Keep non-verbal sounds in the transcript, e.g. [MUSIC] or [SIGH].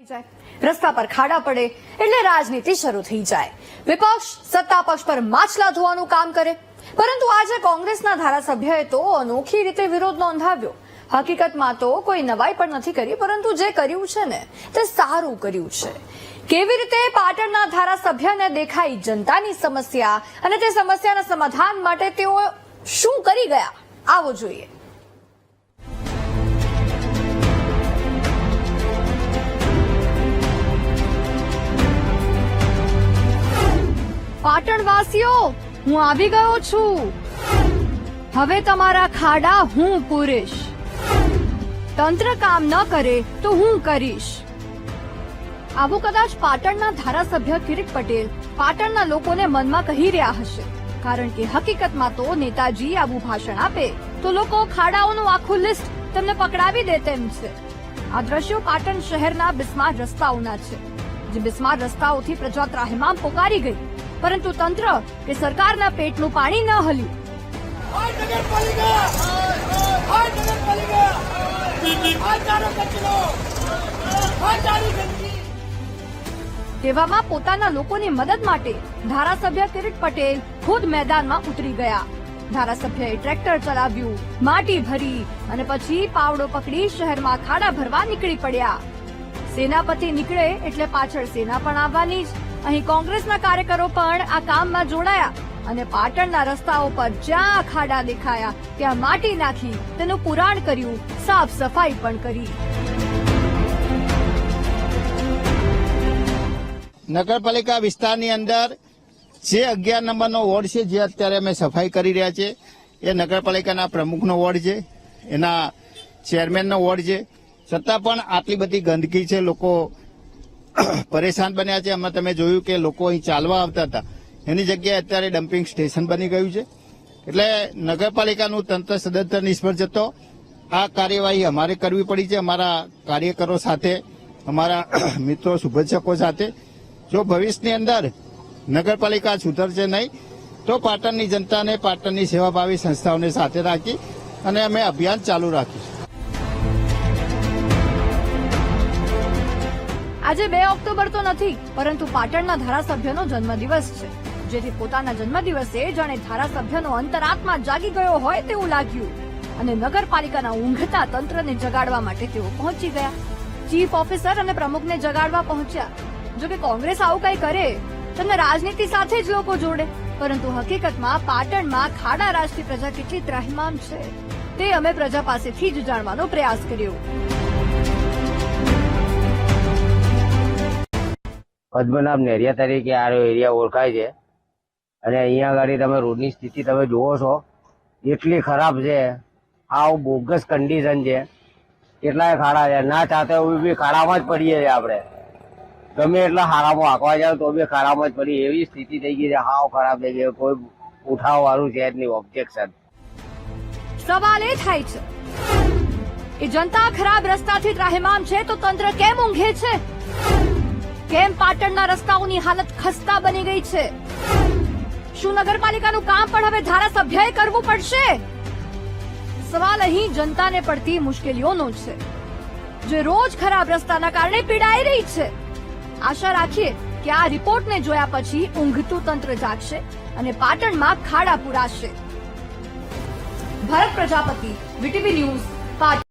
રસ્તા પર ખાડા પડે એટલે રાજનીતિ શરૂ થઈ જાય. વિપક્ષ સત્તા પક્ષ પર માછલા ધોવાનું કામ કરે. પરંતુ આજે કોંગ્રેસના ધારાસભ્યએ તો અનોખી રીતે વિરોધ નોંધાવ્યો. હકીકતમાં તો કોઈ નવાઈ પણ નથી કરી, પરંતુ જે કર્યું છે ને, તે સારું કર્યું છે. કેવી રીતે પાટણના ધારાસભ્યને દેખાઈ જનતાની સમસ્યા અને તે સમસ્યાના સમાધાન માટે તેઓ શું કરી ગયા, આવો જોઈએ. પાટણવાસીઓ, હું આવી ગયો છું. હવે તમારા ખાડા હું પૂરીશ. તંત્ર કામ ન કરે તો હું કરીશ. આવું કદાચ પાટણના ધારાસભ્ય કિરીટ પટેલ પાટણના લોકોને મનમાં કહી રહ્યા હશે. કારણ કે હકીકતમાં તો નેતાજી આવું ભાષણ આપે તો લોકો ખાડાઓનું આખું લિસ્ટ તેમને પકડાવી દે તેમ છે. આ દ્રશ્યો પાટણ શહેરના બિસ્માર રસ્તાઓના છે, જે બિસ્માર રસ્તાઓથી પ્રજા ત્રાહિમામ પોકારી ગઈ. પરંતુ તંત્ર કે સરકારના પેટનું પાણી ન હલ્યું. તેવામાં પોતાના લોકોની મદદ માટે ધારાસભ્ય કિરીટ પટેલ ખુદ મેદાનમાં ઉતરી ગયા. ધારાસભ્યએ ટ્રેક્ટર ચલાવ્યું માટી ભરી અને પછી પાવડો પકડી શહેરમાં ખાડા ભરવા નીકળી પડ્યા. સેનાપતિ નીકળે એટલે પાછળ સેના પણ આવવાની જ. અહીં કોંગ્રેસના કાર્યકરો પણ આ કામમાં જોડાયા અને પાટણના રસ્તાઓ પર જ્યાં ખાડા દેખાયા, ત્યાં માટી નાખી, તેનું પુરાણ કર્યું, સાફ સફાઈ પણ કરી. નગરપાલિકા વિસ્તારની અંદર જે અગિયાર નંબરનો વોર્ડ છે, જે અત્યારે અમે સફાઈ કરી રહ્યા છે, એ નગરપાલિકાના પ્રમુખનો વોર્ડ છે, એના ચેરમેનનો વોર્ડ છે. છતાં પણ આટલી બધી ગંદકી છે, લોકો [COUGHS] પરેશાન બન્યા છે. એમાં તમે જોયું કે લોકો અહીં ચાલવા આવતા હતા. એની જગ્યાએ અત્યારે ડમ્પિંગ સ્ટેશન બની ગયું છે. એટલે નગરપાલિકાનું તંત્ર સદંતર નિષ્ફળ જતો. આ કાર્યવાહી અમારે કરવી પડી છે. અમારા કાર્યકરો સાથે, અમારા [COUGHS] મિત્રો, શુભેચ્છકો સાથે. જો ભવિષ્યની અંદર નગરપાલિકા સુધરશે નહીં, તો પાટણની જનતાને પાટણની સેવાભાવી સંસ્થાઓને સાથે રાખી અને અમે અભિયાન ચાલુ રાખીશું. આજે બે ઓક્ટોબર તો નથી, પરંતુ પાટણના ધારાસભ્યનો જન્મદિવસ છે. જેથી પોતાના જન્મદિવસે જાણે ધારાસભ્યનો અંતરાત્મા જાગી ગયો હોય તેવું લાગ્યું. અને નગરપાલિકાના ઊંઘતા તંત્રને જગાડવા માટે તેઓ પહોંચી ગયા. ચીફ ઓફિસર અને પ્રમુખને જગાડવા પહોંચ્યા. જો કે કોંગ્રેસ આવું કઈ કરે તમને રાજનીતિ સાથે જ લોકો જોડે. પરંતુ હકીકતમાં પાટણમાં ખાડા રાજથી પ્રજા કેટલી ત્રાહિમામ છે. તે અમે પ્રજા પાસેથી જ જાણવાનો પ્રયાસ કર્યો. પદ્મનાભ નેરિયા તરીકે આ એરિયા ઓળખાય છે. અને અહીંયા આગળ તમે રોડની સ્થિતિ તમે જુઓ છો, એટલી ખરાબ છે. આવ બોગસ કન્ડિશન છે. કેટલાય ખાડા છે. ના ચાહતે હોય બી ખાડામાં જ પડીએ છીએ આપણે. ગમે એટલા હારામાં હાંકવા જાવ તો બી ખાડામાં જ પડી એવી સ્થિતિ થઈ ગઈ છે. હાવ ખરાબ થઈ ગઈ. કોઈ ઉઠાવવાનું છે જ નહીં ઓબ્જેક્શન સવાલ એ થાય છે એ જનતા ખરાબ રસ્તાથી ત્રાહેમામ છે તો તંત્ર કેમ ઊંઘે છે? કેમ પાટણના રસ્તાઓની હાલત ખસ્તા બની ગઈ છે. શું નગરપાલિકાનું કામ પણ હવે ધારાસભ્યએ કરવું પડશે? સવાલ અહીં જનતાને પડતી મુશ્કેલીઓનો છે. જે રોજ ખરાબ રસ્તાના કારણે પીડાઈ રહી છે. આશા રાખીએ કે આ રિપોર્ટને જોયા પછી ઊંઘતું તંત્ર જાગશે અને પાટણમાં ખાડા પુરાશે. Bharat Prajapati, VTV news, Patan.